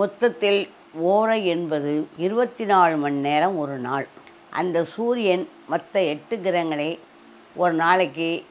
மொத்தத்தில் ஓரை என்பது இருபத்தி நாலு மணி நேரம் ஒரு நாள். அந்த சூரியன் மற்ற எட்டு கிரகங்களை ஒரு நாளைக்கு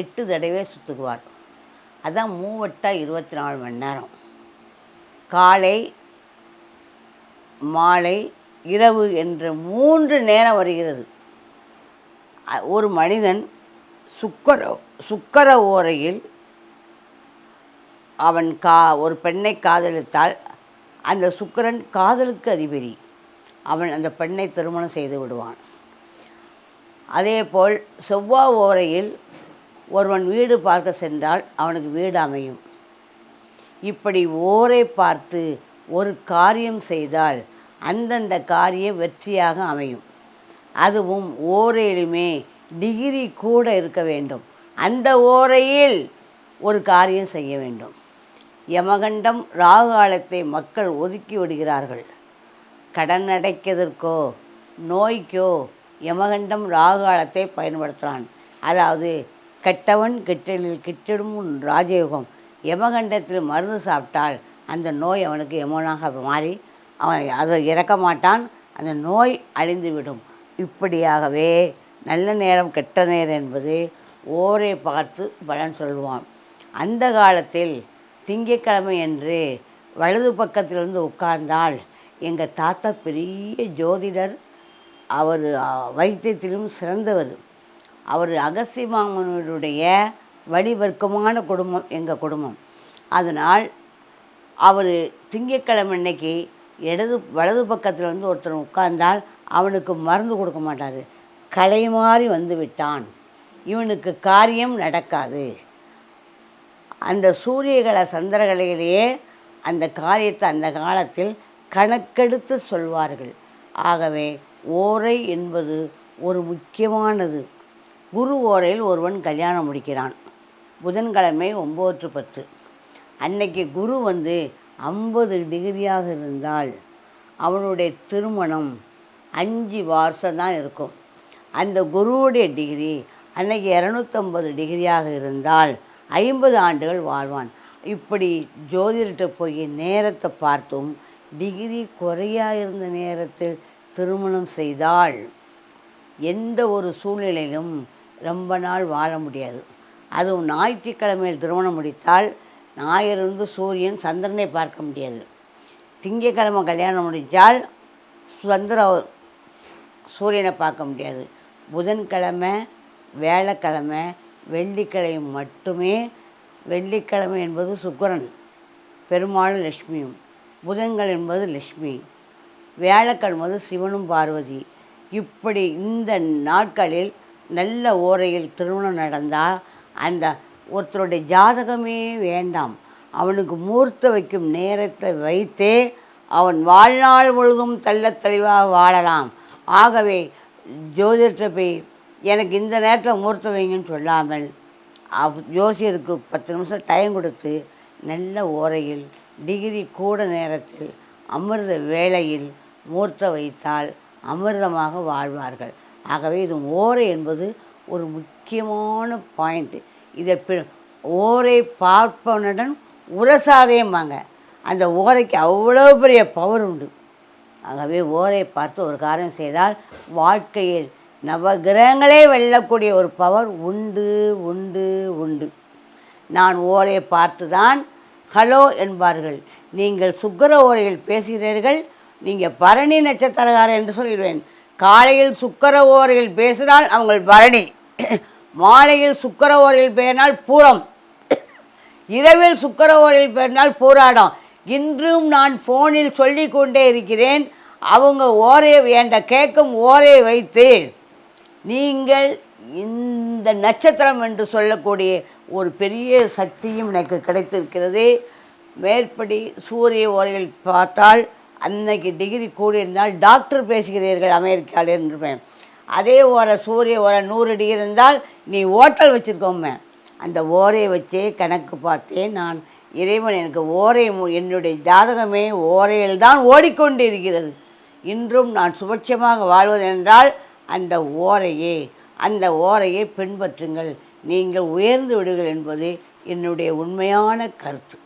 எட்டு தடவை சுற்றுக்குவார் அதான் மூவட்டா இருபத்தி நாலு மணி நேரம். காலை மாலை இரவு என்ற மூன்று நேரம் வருகிறது. ஒரு மனிதன் சுக்கர சுக்கர ஓரையில் அவன் கா ஒரு பெண்ணை காதலித்தால் அந்த சுக்கரன் காதலுக்கு அதிபதி. அவன் அந்த பெண்ணை திருமணம் செய்து விடுவான். அதேபோல் செவ்வாய் ஓரையில் ஒருவன் வீடு பார்க்க சென்றால் அவனுக்கு வீடு அமையும். இப்படி ஓரை பார்த்து ஒரு காரியம் செய்தால் அந்தந்த காரியம் வெற்றியாக அமையும். அதுவும் ஓரையிலுமே டிகிரி கூட இருக்க வேண்டும். அந்த ஓரையில் ஒரு காரியம் செய்ய வேண்டும். யமகண்டம் ராகு காலத்தை மக்கள் ஒதுக்கி விடுகிறார்கள். கடன் அடைக்கிறதற்கோ நோய்க்கோ யமகண்டம் ராகுகாலத்தை பயன்படுத்துகிறான் அதாவது கெட்டவன் கெட்டலில் கிட்டிடும் ராஜயோகம். யமகண்டத்தில் மருந்து சாப்பிட்டால் அந்த நோய் அவனுக்கு யமனாக மாறி அவன் அதை இறக்க மாட்டான் அந்த நோய் அழிந்துவிடும். இப்படியாகவே நல்ல நேரம் கெட்ட நேரம் என்பது ஓரை பார்த்து பலன் சொல்லுவான் அந்த காலத்தில் திங்கக்கிழமை என்று வலது பக்கத்திலிருந்து உட்கார்ந்தால் எங்கள் தாத்தா பெரிய ஜோதிடர் அவர் வைத்தியத்திலும் சிறந்தவர். அவர் அகசி மாமனுடைய வழிவர்க்கமான குடும்பம் எங்கள் குடும்பம். அதனால் அவர் திங்கக்கிழமை அன்னைக்கு இடது வலது பக்கத்தில் வந்து ஒருத்தர் உட்கார்ந்தால் அவனுக்கு மருந்து கொடுக்க மாட்டார். கலை மாறி வந்து விட்டான். இவனுக்கு காரியம் நடக்காது. அந்த சூரியகல சந்திரகலையிலேயே அந்த காரியத்தை அந்த காலத்தில் கணக்கெடுத்து சொல்வார்கள். ஆகவே ஓரை என்பது ஒரு முக்கியமானது. குரு ஓரையில் ஒருவன் கல்யாணம் முடிக்கிறான். புதன்கிழமை ஒம்பது பத்து. அன்னைக்கு குரு வந்து ஐம்பது டிகிரியாக இருந்தால் அவனுடைய திருமணம் அஞ்சு வருஷம் தான் இருக்கும். அந்த குருவுடைய டிகிரி அன்னைக்கு இரநூத்தம்பது டிகிரியாக இருந்தால் ஐம்பது ஆண்டுகள் வாழ்வான். இப்படி ஜோதிடர்கிட்ட போய் நேரத்தை பார்த்தும் டிகிரி குறையா இருந்த நேரத்தில் திருமணம் செய்தால் எந்த ஒரு சூழ்நிலையிலும் ரொம்ப நாள் வாழ முடியாது. அதுவும் ஞாயிற்றுக்கிழமையில் திருமணம் முடித்தால் ஞாயிறு இருந்து சூரியன் சந்திரனை பார்க்க முடியாது. திங்கக்கிழமை கல்யாணம் முடித்தால் சந்திர சூரியனை பார்க்க முடியாது. புதன்கிழமை வேலைக்கிழமை வெள்ளிக்கிழமை மட்டுமே. வெள்ளிக்கிழமை என்பது சுக்கரன் பெருமாளும் லக்ஷ்மியும் புதன்கள் என்பது லக்ஷ்மி வியாழக்கிழமை வந்து சிவனும் பார்வதி. இப்படி இந்த நாட்களில் நல்ல ஓரையில் திருமணம் நடந்தால் அந்த ஒருத்தருடைய ஜாதகமே வேண்டாம். அவனுக்கு மூர்த்த வைக்கும் நேரத்தை வைத்தே அவன் வாழ்நாள் முழுதும் தள்ள தெளிவாக வாழலாம். ஆகவே ஜோதிடத்தை போய் எனக்கு இந்த நேரத்தில் மூர்த்த வைங்கன்னு சொல்லாமல் அவ் ஜோசியருக்கு பத்து நிமிஷம் டைம் கொடுத்து நல்ல ஓரையில் டிகிரி கூட நேரத்தில் அமிர்த வேளையில் மூர்த்த வைத்தால் அமிர்தமாக வாழ்வார்கள். ஆகவே இது ஓரை என்பது ஒரு முக்கியமான பாயிண்ட்டு இதை ஓரை பார்ப்பவனுடன் உரசாதேம்பாங்க அந்த ஓரைக்கு அவ்வளோ பெரிய பவர் உண்டு. ஆகவே ஓரை பார்த்து ஒரு காரியம் செய்தால் வாழ்க்கையில் நவகிரகங்களே வெல்லக்கூடிய ஒரு பவர் உண்டு உண்டு உண்டு. நான் ஓரை பார்த்து தான் ஹலோ என்பார்கள். நீங்கள் சுக்கர ஓரையில் பேசுகிறீர்கள் நீங்கள் பரணி நட்சத்திரக்காரர் என்று சொல்லிடுவேன் காலையில் சுக்கர ஓரையில் பேசினால் அவங்கள் பரணி. மாலையில் சுக்கரவோரில் ஓரையில் பூரம். இரவில் சுக்கரவோரில் ஓரையில் பேசினால் போராடம். இன்றும் நான் ஃபோனில் சொல்லி கொண்டே இருக்கிறேன். அவங்க ஓரையை என்ற கேட்கும் ஓரை வைத்து நீங்கள் இந்த நட்சத்திரம் என்று சொல்லக்கூடிய ஒரு பெரிய சக்தியும் எனக்கு கிடைத்திருக்கிறது. மேற்படி சூரிய ஓரையில் பார்த்தால் அன்னைக்கு டிகிரி கூடியிருந்தால் டாக்டர் பேசுகிறீர்கள் அமெரிக்காவில் இருப்பேன் அதே ஓரை சூரிய ஓரை நூறு டிகிரி இருந்தால் நீ ஓட்டல் வச்சுருக்கோமே அந்த ஓரையை வச்சே கணக்கு பார்த்தேன் நான் இறைவன் எனக்கு ஓரை என்னுடைய ஜாதகமே ஓரையில் தான் ஓடிக்கொண்டு இருக்கிறது. இன்றும் நான் சுபட்சமாக வாழ்வதென்றால் அந்த ஓரையே அந்த ஓரையை பின்பற்றுங்கள். நீங்கள் உயர்ந்து விடுங்கள் என்பது என்னுடைய உண்மையான கருத்து.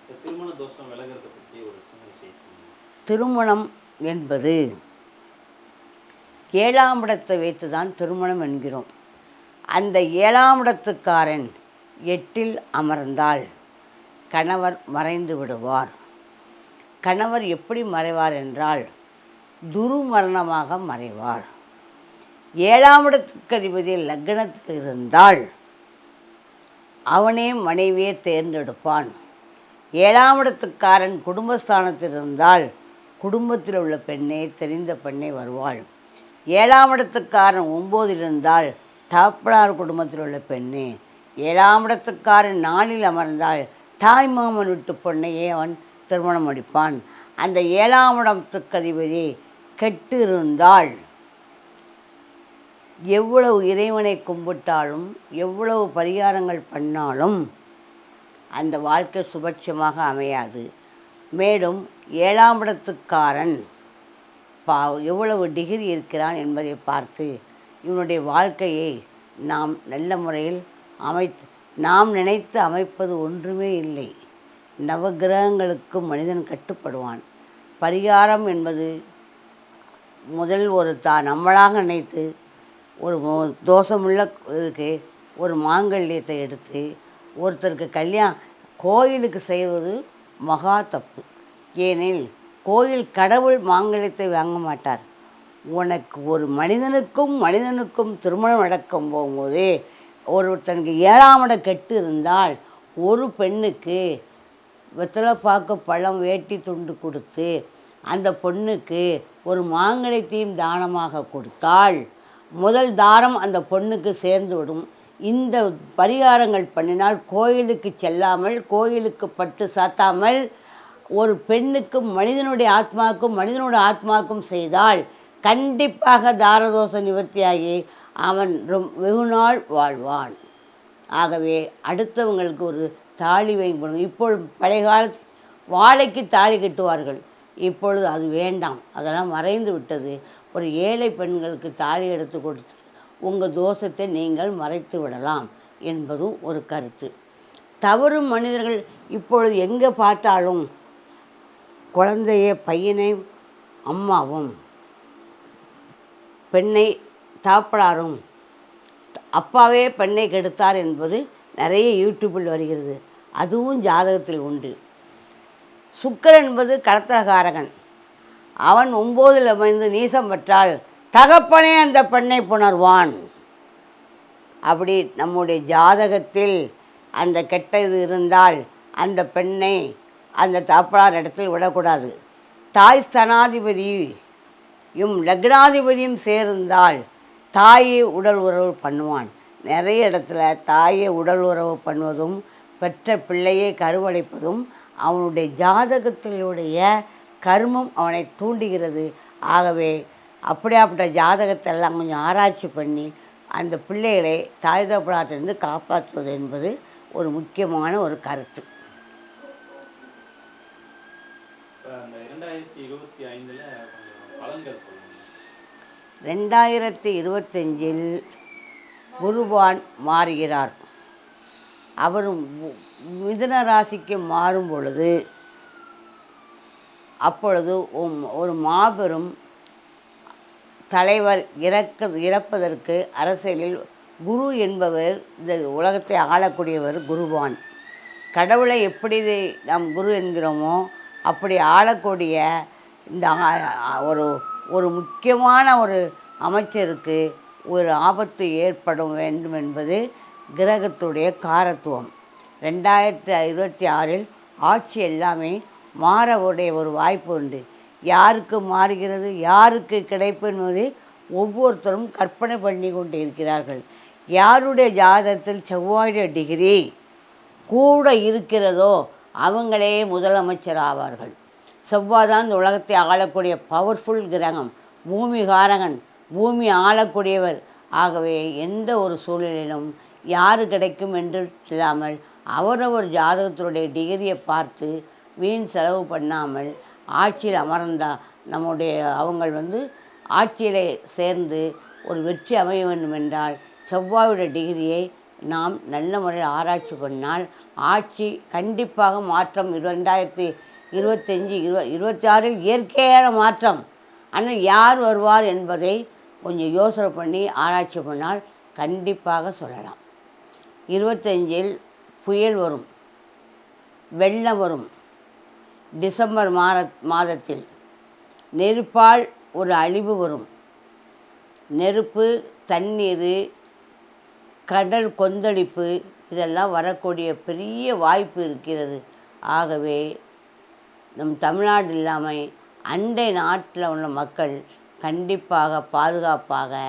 இந்த திருமண தோஷம் விலகிறத பற்றி ஒரு சின்ன விஷயம் திருமணம் என்பது ஏழாம் இடத்தை வைத்து தான் திருமணம் என்கிறோம். அந்த ஏழாம் இடத்துக்காரன் எட்டில் அமர்ந்தால் கணவர் மறைந்து விடுவார். கணவர் எப்படி மறைவார் என்றால் துருமரணமாக மறைவார். ஏழாம் இடத்துக்கு அதிபதி லக்னத்தில் இருந்தால் அவனே மனைவியை தேர்ந்தெடுப்பான். ஏழாம் இடத்துக்காரன் குடும்பஸ்தானத்தில் இருந்தால் குடும்பத்தில் உள்ள பெண்ணே தெரிந்த பெண்ணே வருவாள். ஏழாம் இடத்துக்காரன் ஒம்போதில் இருந்தால் தகப்பனார் குடும்பத்தில் உள்ள பெண்ணே. ஏழாம் இடத்துக்காரன் நாளில் அமர்ந்தால் தாய் மாமன் விட்டு பொண்ணையே அவன் திருமணம் முடிப்பான். அந்த ஏழாம் இடத்துக்கு அதிபதி கெட்டு இருந்தால் எவ்வளவு இறைவனை கும்பிட்டாலும் எவ்வளவு பரிகாரங்கள் பண்ணாலும் அந்த வாழ்க்கை சுபட்சமாக அமையாது. மேலும் ஏழாம் இடத்துக்காரன் பா எவ்வளவு டிகிரி இருக்கிறான் என்பதை பார்த்து இவனுடைய வாழ்க்கையை நாம் நல்ல முறையில் அமைத்து நாம் நினைத்து அமைப்பது ஒன்றுமே இல்லை. நவகிரகங்களுக்கும் மனிதன் கட்டுப்படுவான். பரிகாரம் என்பது முதல் ஒரு தா நம்மளாக நினைத்து ஒரு தோஷமுள்ள இதுக்கு ஒரு மாங்கல்யத்தை எடுத்து ஒருத்தருக்கு கல்யாணம் கோயிலுக்கு செய்வது மகா தப்பு. ஏனெனில் கோயில் கடவுள் மாங்கல்யத்தை வாங்க மாட்டார். உனக்கு ஒரு மனிதனுக்கும் மனிதனுக்கும் திருமணம் நடக்கும் போகும்போது ஒருத்தனுக்கு ஏழாம் இடம் கெட்டு இருந்தால் ஒரு பெண்ணுக்கு வெத்தலை பாக்கு பழம் வேட்டி துண்டு கொடுத்து அந்த பொண்ணுக்கு ஒரு மாங்கல்யத்தையும் தானமாக கொடுத்தால் முதல் தாரம் அந்த பொண்ணுக்கு சேர்ந்து விடும் இந்த பரிகாரங்கள் பண்ணினால் கோயிலுக்கு செல்லாமல் கோயிலுக்கு பட்டு சாத்தாமல் ஒரு பெண்ணுக்கும் மனிதனுடைய ஆத்மாவுக்கும் மனிதனுடைய ஆத்மாவுக்கும் செய்தால் கண்டிப்பாக தாரதோஷ நிவர்த்தியாகி அவன் ரொம் வெகு நாள் வாழ்வான். ஆகவே அடுத்தவங்களுக்கு ஒரு தாலி வைக்கப்படும் இப்பொழுது பழைய காலத்து வாழைக்கு தாலி கட்டுவார்கள். இப்பொழுது அது வேண்டாம். அதெல்லாம் மறைந்து விட்டது. ஒரு ஏழை பெண்களுக்கு தாலி எடுத்து கொடுத்து உங்கள் தோஷத்தை நீங்கள் மறைத்து விடலாம் என்பதும் ஒரு கருத்து. தவறும் மனிதர்கள் இப்பொழுது எங்கே பார்த்தாலும் குழந்தைய பையனை அம்மாவும் பெண்ணை தாப்படாரும் அப்பாவே பெண்ணை கெடுத்தார் என்பது நிறைய யூடியூப்பில் வருகிறது. அதுவும் ஜாதகத்தில் உண்டு. சுக்கிரன் என்பது கடத்தகாரகன் அவன் ஒம்போதில் அமைந்து நீசம் பெற்றால் தகப்பனே அந்த பெண்ணை புணர்வான். அப்படி நம்முடைய ஜாதகத்தில் அந்த கெட்ட இது இருந்தால் அந்த பெண்ணை அந்த தகப்பனார் இடத்தில் விடக்கூடாது. தாய் ஸ்தனாதிபதியும் லக்னாதிபதியும் சேர்ந்தால் தாயை உடல் உறவு பண்ணுவான். நிறைய இடத்துல தாயை உடல் உறவு பண்ணுவதும் பெற்ற பிள்ளையை கருவடைப்பதும் அவனுடைய ஜாதகத்தினுடைய கர்மம் அவனை தூண்டுகிறது. ஆகவே அப்படியாப்பட்ட ஜாதகத்தை எல்லாம் கொஞ்சம் ஆராய்ச்சி பண்ணி அந்த பிள்ளைகளை தாய் தகப்பனாட்டிலிருந்து காப்பாற்றுவது என்பது ஒரு முக்கியமான ஒரு கருத்து இப்போ அந்த இரண்டாயிரத்தி இருபத்தி ஐந்தில் கொஞ்சம் பலன்கள் சொல்லுங்கள் ரெண்டாயிரத்தி இருபத்தஞ்சில் குருவான் மாறுகிறார். அவர் மிதுன ராசிக்கு மாறும் பொழுது அப்பொழுது ஒரு- ஒரு மாபெரும் தலைவர் இறக்க இறப்பதற்கு அரசியலில் குரு என்பவர் இந்த உலகத்தை ஆளக்கூடியவர் குருவான் கடவுளை எப்படி நாம் குரு என்கிறோமோ அப்படி ஆளக்கூடிய இந்த ஒரு ஒரு முக்கியமான ஒரு அமைச்சருக்கு ஒரு ஆபத்து ஏற்படும் வேண்டும் என்பது கிரகத்துடைய காரத்துவம். ரெண்டாயிரத்தி இருபத்தி ஆறில் ஆட்சி எல்லாமே மாறவுடைய ஒரு வாய்ப்பு உண்டு. யாருக்கு மாறுகிறது யாருக்கு கிடைப்பு என்பது ஒவ்வொருத்தரும் கற்பனை பண்ணி கொண்டு இருக்கிறார்கள். யாருடைய ஜாதகத்தில் செவ்வாயுடைய டிகிரி கூட இருக்கிறதோ அவங்களே முதலமைச்சர் ஆவார்கள். செவ்வாய் தான் இந்த உலகத்தை ஆளக்கூடிய பவர்ஃபுல் கிரகம் பூமிகாரகன் பூமி ஆளக்கூடியவர். ஆகவே எந்த ஒரு சூழலிலும் யாரு கிடைக்கும் என்று இல்லாமல் அவரவர் ஜாதகத்தினுடைய டிகிரியை பார்த்து வீண் செலவு பண்ணாமல் ஆட்சியில் அமர்ந்தால் நம்முடைய அவங்கள் வந்து ஆட்சியிலே சேர்ந்து ஒரு வெற்றி அமைய வேண்டும் என்றால் செவ்வாயுடைய டிகிரியை நாம் நல்ல முறையில் ஆராய்ச்சி பண்ணால் ஆட்சி கண்டிப்பாக மாற்றம் இரண்டாயிரத்தி இருபத்தஞ்சி இருவ இருபத்தி ஆறில் இயற்கையான மாற்றம். ஆனால் யார் வருவார் என்பதை கொஞ்சம் யோசனை பண்ணி ஆராய்ச்சி பண்ணால் கண்டிப்பாக சொல்லலாம். இருபத்தஞ்சில் புயல் வரும் வெள்ளம் வரும் டிசம்பர் மாத மாதத்தில் நெருப்பால் ஒரு அழிவு வரும். நெருப்பு தண்ணீர் கடல் கொந்தளிப்பு இதெல்லாம் வரக்கூடிய பெரிய வாய்ப்பு இருக்கிறது. ஆகவே நம் தமிழ்நாடு இல்லாமல் அண்டை நாட்டில் உள்ள மக்கள் கண்டிப்பாக பாதுகாப்பாக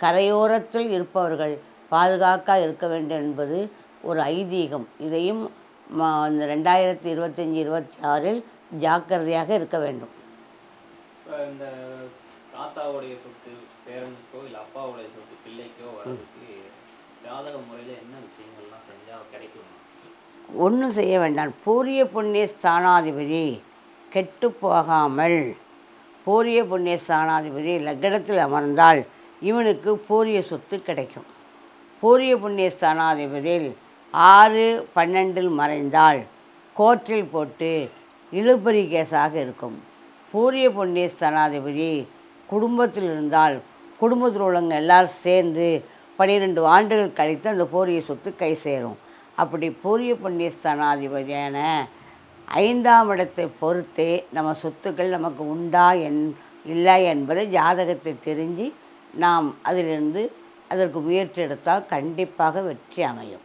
கரையோரத்தில் இருப்பவர்கள் பாதுகாக்க இருக்க வேண்டும் என்பது ஒரு ஐதீகம். இதையும் இந்த ரெண்டாயிரத்தி இருபத்தஞ்சி இருபத்தி ஆறில் ஜாக்கிரதையாக இருக்க வேண்டும். இந்த தாத்தாவுடைய சொத்து பேரனுக்கோ இல்லை அப்பாவுடைய சொத்து பிள்ளைக்கோ ஜாதக முறையில் என்ன விஷயங்கள்லாம் செஞ்சால் கிடைக்கும்? ஒன்றும் செய்ய வேண்டாம். பூரிய புண்ணிய ஸ்தானாதிபதி கெட்டு போகாமல் பூரிய புண்ணிய ஸ்தானாதிபதி லக்னத்தில் அமர்ந்தால் இவனுக்கு பூரிய சொத்து கிடைக்கும். பூரிய புண்ணிய ஸ்தானாதிபதியில் ஆறு பன்னெண்டில் மறைந்தால் கோர்ட்டில் போட்டு இழுபறி கேஸாக இருக்கும். பூரிய புண்ணிய ஸ்தானாதிபதி குடும்பத்தில் இருந்தால் குடும்பத்தில் உள்ளவங்க எல்லாரும் சேர்ந்து பன்னிரெண்டு ஆண்டுகள் கழித்து அந்த பூரிய சொத்து கை சேரும். அப்படி பூரிய புண்ணிய ஸ்தானாதிபதியான ஐந்தாம் இடத்தை பொறுத்தே நம்ம சொத்துக்கள் நமக்கு உண்டா என் இல்லை என்பதை ஜாதகத்தை தெரிஞ்சு நாம் அதிலிருந்து அதற்கு முயற்சி எடுத்தால் கண்டிப்பாக வெற்றி அமையும்.